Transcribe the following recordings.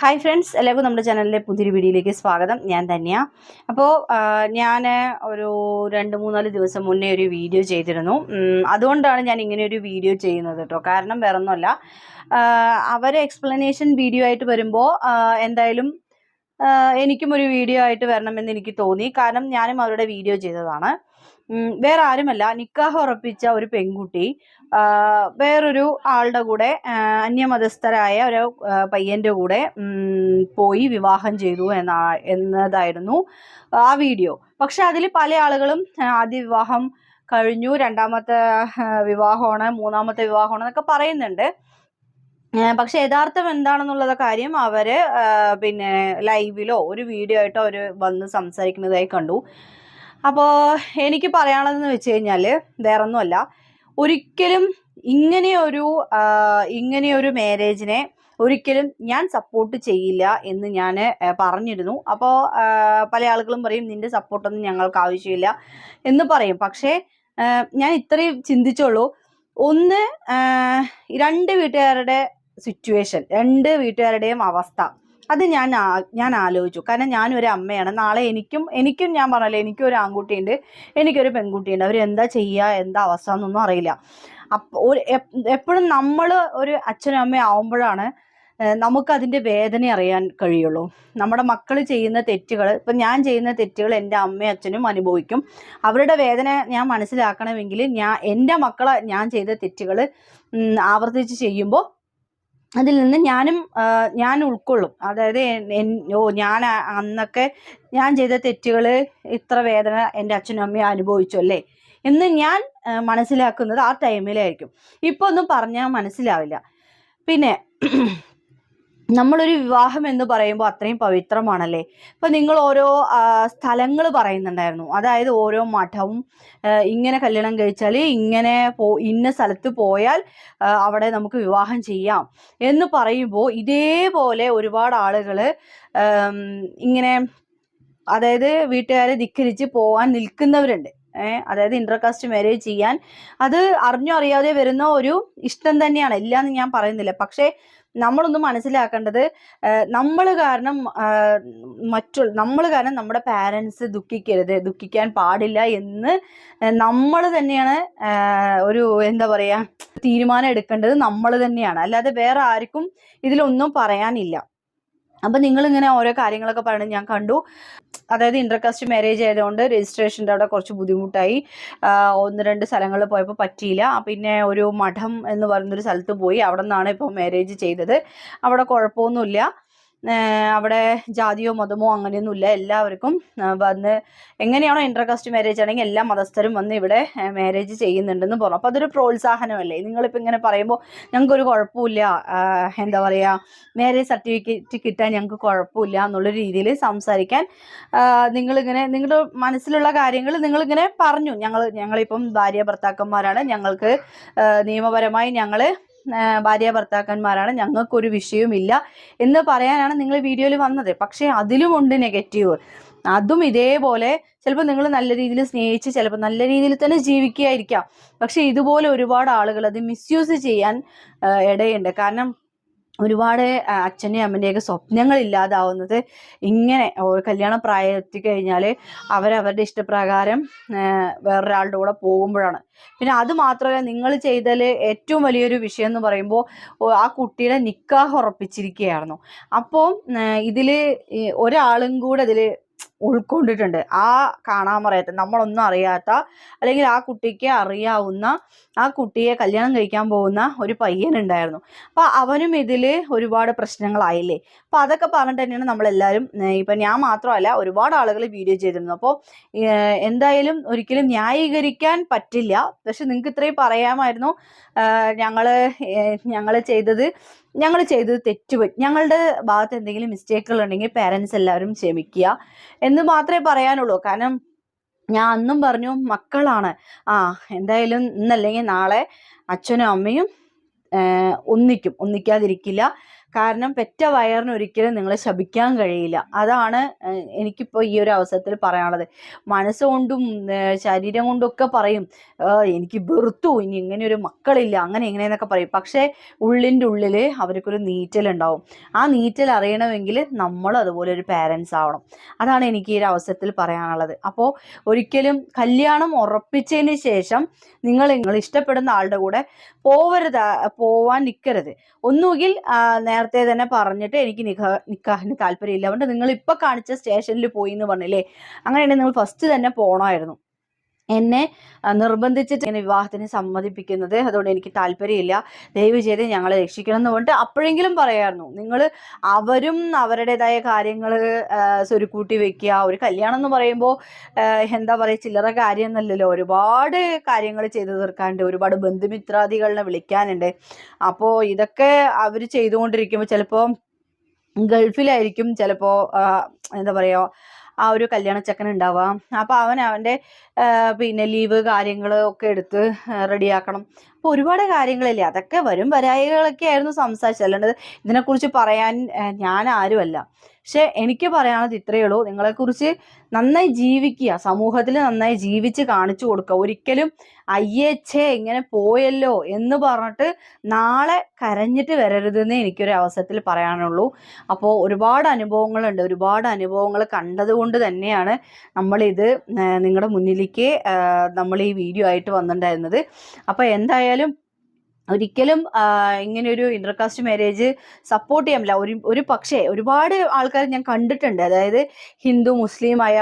Hi friends എല്ലാവർക്കും നമ്മുടെ ചാനലിലെ പുതിയൊരു വീഡിയോയിലേക്ക് സ്വാഗതം. ഞാൻ തന്നെയാ. അപ്പോൾ ഞാൻ ഒരു രണ്ട് മൂന്നാൽ ദിവസം മുന്നേ ഒരു വീഡിയോ ചെയ്തിരുന്നു. അതുകൊണ്ടാണ് ഞാൻ ഇങ്ങനെ ഒരു വീഡിയോ ചെയ്യുന്നത് കേട്ടോ കാരണം വേറെ ഒന്നുമല്ല അവർ എക്സ്പ്ലനേഷൻ വീഡിയോ ആയിട്ട് വരുമ്പോൾ എന്തായാലും എനിക്കും ഒരു വീഡിയോ ആയിട്ട് വരണമെന്ന് എനിക്ക് തോന്നി. കാരണം ഞാനും അവരുടെ വീഡിയോ ചെയ്തതാണ്. വേറെ ആരുമല്ല നിക്കാഹ് ഉറപ്പിച്ച ഒരു പെൺകുട്ടി വേറൊരു ആളുടെ കൂടെ അന്യമതസ്ഥരായ ഒരു പയ്യന്റെ കൂടെ പോയി വിവാഹം ചെയ്തു എന്നാ എന്നതായിരുന്നു ആ വീഡിയോ. പക്ഷെ അതിൽ പല ആളുകളും ആദ്യ വിവാഹം കഴിഞ്ഞു രണ്ടാമത്തെ വിവാഹമാണ് മൂന്നാമത്തെ വിവാഹമാണ് എന്നൊക്കെ പറയുന്നുണ്ട്. പക്ഷെ യഥാർത്ഥം എന്താണെന്നുള്ള കാര്യം അവർ പിന്നെ ലൈവിലോ ഒരു വീഡിയോ ആയിട്ടോ അവർ വന്ന് സംസാരിക്കുന്നതായി കണ്ടു. അപ്പോൾ എനിക്ക് പറയാനുള്ളതെന്ന് വെച്ച് കഴിഞ്ഞാൽ വേറൊന്നുമല്ല. ഒരിക്കലും ഇങ്ങനെയൊരു ഇങ്ങനെയൊരു മാരേജിനെ ഒരിക്കലും ഞാൻ സപ്പോർട്ട് ചെയ്യില്ല എന്ന് ഞാൻ പറഞ്ഞിരുന്നു. അപ്പോൾ പല ആളുകളും പറയും നിന്റെ സപ്പോർട്ടൊന്നും ഞങ്ങൾക്ക് ആവശ്യമില്ല എന്ന് പറയും. പക്ഷേ ഞാൻ ഇത്രയും ചിന്തിച്ചോളൂ ഒന്ന് രണ്ട് വീട്ടുകാരുടെ സിറ്റുവേഷൻ രണ്ട് വീട്ടുകാരുടെയും അവസ്ഥ. അത് ഞാൻ ഞാൻ ആലോചിച്ചു. കാരണം ഞാനൊരു അമ്മയാണ്. നാളെ എനിക്കും എനിക്കും ഞാൻ പറഞ്ഞല്ലോ എനിക്കും ഒരു ആൺകുട്ടിയുണ്ട്. എനിക്കൊരു പെൺകുട്ടിയുണ്ട്. അവർ എന്താ ചെയ്യുക എന്താ അവസ്ഥ എന്നൊന്നും അറിയില്ല. അപ്പോൾ എപ്പോഴും നമ്മൾ ഒരു അച്ഛനും അമ്മയും ആവുമ്പോഴാണ് നമുക്കതിന്റെ വേദന അറിയാൻ കഴിയുള്ളൂ. നമ്മുടെ മക്കൾ ചെയ്യുന്ന തെറ്റുകൾ ഇപ്പം ഞാൻ ചെയ്യുന്ന തെറ്റുകൾ എന്റെ അമ്മയും അച്ഛനും അനുഭവിക്കും. അവരുടെ വേദന ഞാൻ മനസ്സിലാക്കണമെങ്കിൽ ഞാൻ എന്റെ മക്കളെ ഞാൻ ചെയ്ത തെറ്റുകൾ ആവർത്തിച്ച് ചെയ്യുമ്പോൾ അതിൽ നിന്ന് ഞാനും ഞാൻ ഉൾക്കൊള്ളും. അതായത് ഓ ഞാൻ അന്നൊക്കെ ഞാൻ ചെയ്ത തെറ്റുകൾ ഇത്ര വേദന എന്റെ അച്ഛനും അമ്മയും അനുഭവിച്ചു അല്ലേ? എന്ന് ഞാൻ മനസ്സിലാക്കുന്നത് ആ ടൈമിലായിരിക്കും ഇപ്പോൾ ഒന്നും പറഞ്ഞാൽ മനസ്സിലാവില്ല. പിന്നെ നമ്മളൊരു വിവാഹം എന്ന് പറയുമ്പോൾ അത്രയും പവിത്രമാണല്ലേ? ഇപ്പം നിങ്ങൾ ഓരോ സ്ഥലങ്ങൾ പറയുന്നുണ്ടായിരുന്നു. അതായത് ഓരോ മഠവും ഇങ്ങനെ കല്യാണം കഴിച്ചാൽ ഇങ്ങനെ പോ ഇന്ന സ്ഥലത്ത് പോയാൽ അവിടെ നമുക്ക് വിവാഹം ചെയ്യാം എന്ന് പറയുമ്പോൾ ഇതേപോലെ ഒരുപാട് ആളുകൾ ഇങ്ങനെ അതായത് വീട്ടുകാരെ ധിക്കരിച്ച് പോകാൻ നിൽക്കുന്നവരുണ്ട്. അതായത് ഇന്റർകാസ്റ്റ് മാരേജ് ചെയ്യാൻ. അത് അറിഞ്ഞോ അറിയാതെ വരുന്ന ഒരു ഇഷ്ടം തന്നെയാണ്. ഇല്ലാന്ന് ഞാൻ പറയുന്നില്ല. പക്ഷേ നമ്മളൊന്ന് മനസ്സിലാക്കേണ്ടത് നമ്മൾ കാരണം മറ്റുള്ള നമ്മൾ കാരണം നമ്മുടെ പാരൻസ് ദുഃഖിക്കരുത് ദുഃഖിക്കാൻ പാടില്ല എന്ന് നമ്മൾ തന്നെയാണ് ഒരു എന്താ പറയുക തീരുമാനം എടുക്കേണ്ടത് നമ്മൾ തന്നെയാണ്. അല്ലാതെ വേറെ ആർക്കും ഇതിലൊന്നും പറയാനില്ല. അപ്പൊ നിങ്ങൾ ഇങ്ങനെ ഓരോ കാര്യങ്ങളൊക്കെ പറയണത് ഞാൻ കണ്ടു. അതായത് ഇന്റർകാസ്റ്റ് മാരേജ് ആയതുകൊണ്ട് രജിസ്ട്രേഷന്റെ അവിടെ കുറച്ച് ബുദ്ധിമുട്ടായി. ഒന്ന് രണ്ട് സ്ഥലങ്ങളിൽ പോയപ്പോൾ പറ്റിയില്ല. പിന്നെ ഒരു മഠം എന്ന് പറയുന്നൊരു സ്ഥലത്ത് പോയി. അവിടെ നിന്നാണ് ഇപ്പോൾ മാരേജ് ചെയ്തത്. അവിടെ കുഴപ്പമൊന്നുമില്ല. അവിടെ ജാതിയോ മതമോ അങ്ങനെയൊന്നുമില്ല. എല്ലാവർക്കും വന്ന് എങ്ങനെയാണോ ഇന്റർകാസ്റ്റ് മാരേജ് ആണെങ്കിൽ എല്ലാ മതസ്ഥരും വന്ന് ഇവിടെ മാരേജ് ചെയ്യുന്നുണ്ടെന്ന് പറഞ്ഞു. അപ്പോൾ അതൊരു പ്രോത്സാഹനമല്ലേ? നിങ്ങളിപ്പോൾ ഇങ്ങനെ പറയുമ്പോൾ ഞങ്ങൾക്കൊരു കുഴപ്പമില്ല. എന്താ പറയുക മാരേജ് സർട്ടിഫിക്കറ്റ് കിട്ടാൻ ഞങ്ങൾക്ക് കുഴപ്പമില്ല എന്നുള്ള രീതിയിൽ സംസാരിക്കാൻ നിങ്ങളിങ്ങനെ നിങ്ങളുടെ മനസ്സിലുള്ള കാര്യങ്ങൾ നിങ്ങളിങ്ങനെ പറഞ്ഞു. ഞങ്ങൾ ഞങ്ങളിപ്പം ഭാര്യ ഭർത്താക്കന്മാരാണ്. ഞങ്ങൾക്ക് നിയമപരമായി ഞങ്ങൾ ഭാര്യ ഭർത്താക്കന്മാരാണ്. ഞങ്ങൾക്കൊരു വിഷയവുമില്ല എന്ന് പറയാനാണ് നിങ്ങൾ വീഡിയോയിൽ വന്നത്. പക്ഷേ അതിലുമുണ്ട് നെഗറ്റീവ്. അതും ഇതേപോലെ ചിലപ്പോൾ നിങ്ങൾ നല്ല രീതിയിൽ സ്നേഹിച്ച് ചിലപ്പോൾ നല്ല രീതിയിൽ തന്നെ ജീവിക്കുകയായിരിക്കാം. പക്ഷെ ഇതുപോലെ ഒരുപാട് ആളുകൾ അത് മിസ്യൂസ് ചെയ്യാൻ ഇടയുണ്ട്. കാരണം ഒരുപാട് അച്ഛന്റെയും അമ്മന്റെയൊക്കെ സ്വപ്നങ്ങൾ ഇല്ലാതാവുന്നത് ഇങ്ങനെ കല്യാണ പ്രായം എത്തിക്കഴിഞ്ഞാൽ അവരവരുടെ ഇഷ്ടപ്രകാരം വേറൊരാളുടെ കൂടെ പോകുമ്പോഴാണ്. പിന്നെ അത് മാത്രമല്ല നിങ്ങൾ ചെയ്തതിൽ ഏറ്റവും വലിയൊരു വിഷയം എന്ന് പറയുമ്പോൾ ആ കുട്ടിയുടെ നിക്കാഹ് ഉറപ്പിച്ചിരിക്കുകയായിരുന്നു. അപ്പോൾ ഇതിൽ ഒരാളും കൂടെ ഇതിൽ ഉൾക്കൊണ്ടിട്ടുണ്ട്. ആ കാണാൻ പറയാത്ത നമ്മളൊന്നും അറിയാത്ത അല്ലെങ്കിൽ ആ കുട്ടിക്ക് അറിയാവുന്ന ആ കുട്ടിയെ കല്യാണം കഴിക്കാൻ പോകുന്ന ഒരു പയ്യനുണ്ടായിരുന്നു. അപ്പോൾ അവനും ഇതിൽ ഒരുപാട് പ്രശ്നങ്ങളായില്ലേ? അപ്പോൾ അതൊക്കെ പറഞ്ഞിട്ട് തന്നെയാണ് നമ്മളെല്ലാവരും ഇപ്പൊ ഞാൻ മാത്രമല്ല ഒരുപാട് ആളുകൾ വീഡിയോ ചെയ്തിരുന്നു അപ്പോൾ എന്തായാലും ഒരിക്കലും ന്യായീകരിക്കാൻ പറ്റില്ല. പക്ഷെ നിങ്ങൾക്ക് ഇത്രയും പറയാമായിരുന്നു. ഞങ്ങൾ ഞങ്ങൾ ചെയ്തത് ഞങ്ങൾ ചെയ്തത് തെറ്റുപോയി ഞങ്ങളുടെ ഭാഗത്ത് എന്തെങ്കിലും മിസ്റ്റേക്കുകൾ ഉണ്ടെങ്കിൽ പേരൻസ് എല്ലാവരും ക്ഷമിക്കുക എന്ന് മാത്രമേ പറയാനുള്ളൂ. കാരണം ഞാൻ അന്നും പറഞ്ഞു മക്കളാണ്. ആ എന്തായാലും ഇന്നല്ലെങ്കിൽ നാളെ അച്ഛനും അമ്മയും ഒന്നിക്കും. ഒന്നിക്കാതിരിക്കില്ല. കാരണം പെറ്റ വയറിന് ഒരിക്കലും നിങ്ങളെ ശപിക്കാൻ കഴിയില്ല. അതാണ് എനിക്കിപ്പോൾ ഈ ഒരു അവസരത്തിൽ പറയാനുള്ളത്. മനസ്സുകൊണ്ടും ശരീരം കൊണ്ടും ഒക്കെ പറയും എനിക്ക് വെറുത്തു ഇനി ഇങ്ങനെ ഒരു മക്കളില്ല അങ്ങനെ ഇങ്ങനെയെന്നൊക്കെ പറയും. പക്ഷേ ഉള്ളിന്റെ ഉള്ളിൽ അവർക്കൊരു നീറ്റലുണ്ടാവും. ആ നീറ്റൽ അറിയണമെങ്കിൽ നമ്മൾ അതുപോലെ ഒരു പാരൻസ് ആവണം. അതാണ് എനിക്ക് ഈ ഒരു അവസരത്തിൽ പറയാനുള്ളത്. അപ്പോൾ ഒരിക്കലും കല്യാണം ഉറപ്പിച്ചതിന് ശേഷം നിങ്ങൾ നിങ്ങൾ ഇഷ്ടപ്പെടുന്ന ആളുടെ കൂടെ പോവരുത് പോവാൻ നിൽക്കരുത് ഒന്നുകിൽ നേരത്തെ തന്നെ പറഞ്ഞിട്ട് എനിക്ക് നിഖ നിക്കാഹിന് താല്പര്യമില്ല. അതുകൊണ്ട് നിങ്ങൾ ഇപ്പം കാണിച്ച സ്റ്റേഷനിൽ പോയി എന്ന് പറഞ്ഞില്ലേ? അങ്ങനെയാണെങ്കിൽ നിങ്ങൾ ഫസ്റ്റ് തന്നെ പോകണമായിരുന്നു എന്നെ നിർബന്ധിച്ചിട്ട് ഇങ്ങനെ വിവാഹത്തിന് സമ്മതിപ്പിക്കുന്നത്. അതുകൊണ്ട് എനിക്ക് താല്പര്യമില്ല. ദയവ് ചെയ്ത് ഞങ്ങളെ രക്ഷിക്കണം എന്ന് പറഞ്ഞിട്ട് അപ്പോഴെങ്കിലും പറയായിരുന്നു. നിങ്ങൾ അവരും അവരുടേതായ കാര്യങ്ങൾ സ്വരുക്കൂട്ടി വെക്കുക ഒരു കല്യാണം എന്ന് പറയുമ്പോൾ എന്താ പറയുക ചില്ലറ കാര്യമൊന്നുമല്ലല്ലോ. ഒരുപാട് കാര്യങ്ങൾ ചെയ്തു തീർക്കാനുണ്ട്. ഒരുപാട് ബന്ധുമിത്രാദികളെ വിളിക്കാനുണ്ട്. അപ്പോൾ ഇതൊക്കെ അവർ ചെയ്തുകൊണ്ടിരിക്കുമ്പോൾ ചിലപ്പോൾ ഗൾഫിലായിരിക്കും ചിലപ്പോൾ എന്താ പറയുക ആ ഒരു കല്യാണച്ചക്കൻ ഉണ്ടാവാം അപ്പം അപ്പോൾ അവൻ അവന്റെ പിന്നെ ലീവ് കാര്യങ്ങൾ ഒക്കെ എടുത്ത് റെഡിയാക്കണം അപ്പോൾ ഒരുപാട് കാര്യങ്ങളില്ലേ അതൊക്കെ വരും. വരായികളൊക്കെ ആയിരുന്നു സംസാരിച്ചത്. അല്ലാണ്ട് ഇതിനെക്കുറിച്ച് പറയാൻ ഞാൻ ആരുമല്ല. പക്ഷെ എനിക്ക് പറയാനുള്ളത് ഇത്രയേ ഉള്ളൂ. നിങ്ങളെക്കുറിച്ച് നന്നായി ജീവിക്കുക സമൂഹത്തിൽ നന്നായി ജീവിച്ച് കാണിച്ചു കൊടുക്കുക. ഒരിക്കലും അയ്യേ ഛേ ഇങ്ങനെ പോയല്ലോ എന്ന് പറഞ്ഞിട്ട് നാളെ കരഞ്ഞിട്ട് വരരുതെന്ന് എനിക്കൊരു അവസരത്തിൽ പറയാനുള്ളൂ. അപ്പോൾ ഒരുപാട് അനുഭവങ്ങളുണ്ട്. ഒരുപാട് അനുഭവങ്ങൾ കണ്ടതുകൊണ്ട് തന്നെയാണ് നമ്മളിത് നിങ്ങളുടെ മുന്നിലേക്ക് ആ, നമ്മൾ ഈ വീഡിയോ ആയിട്ട് വന്നിട്ടുണ്ടായിരുന്നത് അപ്പോൾ എന്തായാലും ഒരിക്കലും ഇങ്ങനെയൊരു ഇന്റർകാസ്റ്റ് മാരേജ് സപ്പോർട്ട് ചെയ്യാൻ പറ്റില്ല ഒരു ഒരു പക്ഷേ ഒരുപാട് ആൾക്കാർ ഞാൻ കണ്ടിട്ടുണ്ട്. അതായത് ഹിന്ദു മുസ്ലിം ആയ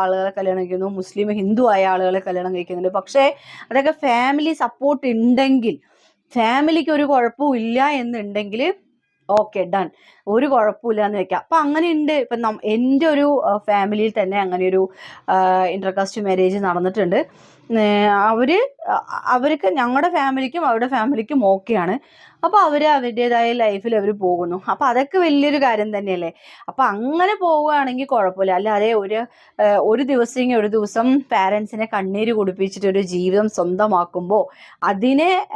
ആളുകളെ കല്യാണം കഴിക്കുന്നു മുസ്ലിം ഹിന്ദു ആയ ആളുകളെ കല്യാണം കഴിക്കുന്നുണ്ട്. പക്ഷേ അതൊക്കെ ഫാമിലി സപ്പോർട്ട് ഉണ്ടെങ്കിൽ ഫാമിലിക്ക് ഒരു കുഴപ്പവും ഇല്ല എന്നുണ്ടെങ്കിൽ ഓക്കെ ഡൺ. ഒരു കുഴപ്പമില്ല എന്ന് വെക്കാം. അപ്പം അങ്ങനെ ഉണ്ട് ഇപ്പം നം എന്റെ ഒരു ഫാമിലിയിൽ തന്നെ അങ്ങനെ ഒരു ഇന്റർകാസ്റ്റ് മാരേജ് നടന്നിട്ടുണ്ട്. അവർ അവർക്ക് ഞങ്ങളുടെ ഫാമിലിക്കും അവരുടെ ഫാമിലിക്കും ഓക്കെയാണ് അപ്പോൾ അവർ അവരുടേതായ ലൈഫിൽ അവർ പോകുന്നു. അപ്പോൾ അതൊക്കെ വലിയൊരു കാര്യം തന്നെയല്ലേ? അപ്പോൾ അങ്ങനെ പോവുകയാണെങ്കിൽ കുഴപ്പമില്ല. അല്ലാതെ ഒരു ഒരു ദിവസം ഒരു ദിവസം പാരൻസിനെ കണ്ണീര് കുടിപ്പിച്ചിട്ട് ഒരു ജീവിതം സ്വന്തമാക്കുമ്പോൾ അതിനെ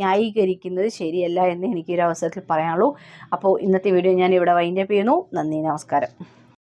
ന്യായീകരിക്കുന്നത് ശരിയല്ല എന്ന് എനിക്കൊരു അവസരത്തിൽ പറയാനുള്ളൂ. അപ്പോൾ ഇന്നത്തെ വീഡിയോ ഞാൻ ഇവിടെ വൈൻഡപ്പ് ചെയ്യുന്നു. നന്ദി നമസ്കാരം.